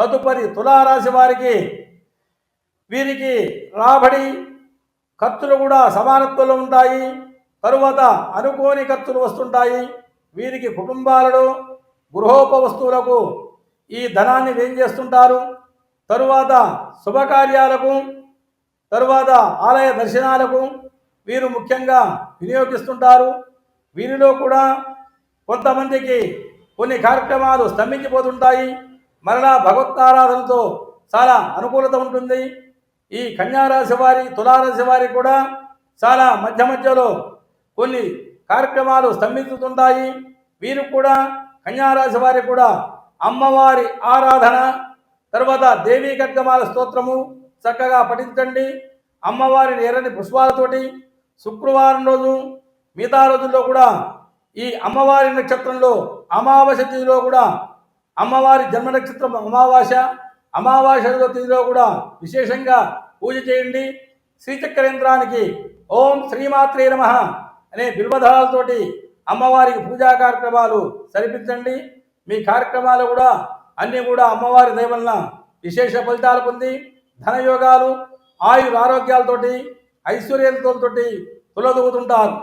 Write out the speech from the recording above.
తదుపరి తులారాశి వారికి వీరికి రాబడి ఖర్చులు కూడా సమానత్వంలో ఉంటాయి. తరువాత అనుకోని ఖర్చులు వస్తుంటాయి. వీరికి కుటుంబాలలో గృహోప వస్తువులకు ఈ ధనాన్ని వేం చేస్తుంటారు? తరువాత శుభకార్యాలకు తరువాత ఆలయ దర్శనాలకు వీరు ముఖ్యంగా వినియోగిస్తుంటారు. వీరిలో కూడా కొంతమందికి కొన్ని కార్యక్రమాలు స్తంభించిపోతుంటాయి. మరలా భగవత్తారాధనతో చాలా అనుకూలత ఉంటుంది. ఈ కన్యారాశి వారి తులారాశి వారి కూడా చాలా మధ్య మధ్యలో కొన్ని కార్యక్రమాలు స్తంభించుతుంటాయి. వీరు కూడా కన్యారాశి వారికి కూడా అమ్మవారి ఆరాధన తర్వాత దేవీ కర్గమాల స్తోత్రము చక్కగా పఠించండి. అమ్మవారిని ఎర్రని పుష్పాలతోటి శుక్రవారం రోజు మిగతా రోజుల్లో కూడా ఈ అమ్మవారి నక్షత్రంలో అమావాస్య తిథిలో కూడా అమ్మవారి జన్మ నక్షత్రం అమావాస్య. అమావాస్య తిథిలో కూడా విశేషంగా పూజ చేయండి. శ్రీచక్రేంద్రానికి ఓం శ్రీమాత్రే నమ అనే బిల్వధారాలతోటి అమ్మవారికి పూజా కార్యక్రమాలు సరిపించండి. మీ కార్యక్రమాలు కూడా అన్నీ కూడా అమ్మవారి దయవలన విశేష ఫలితాలు పొంది ధనయోగాలు ఆయుర ఆరోగ్యాలతోటి ఐశ్వర్యాలతోటి తులదూగుతుంటారు.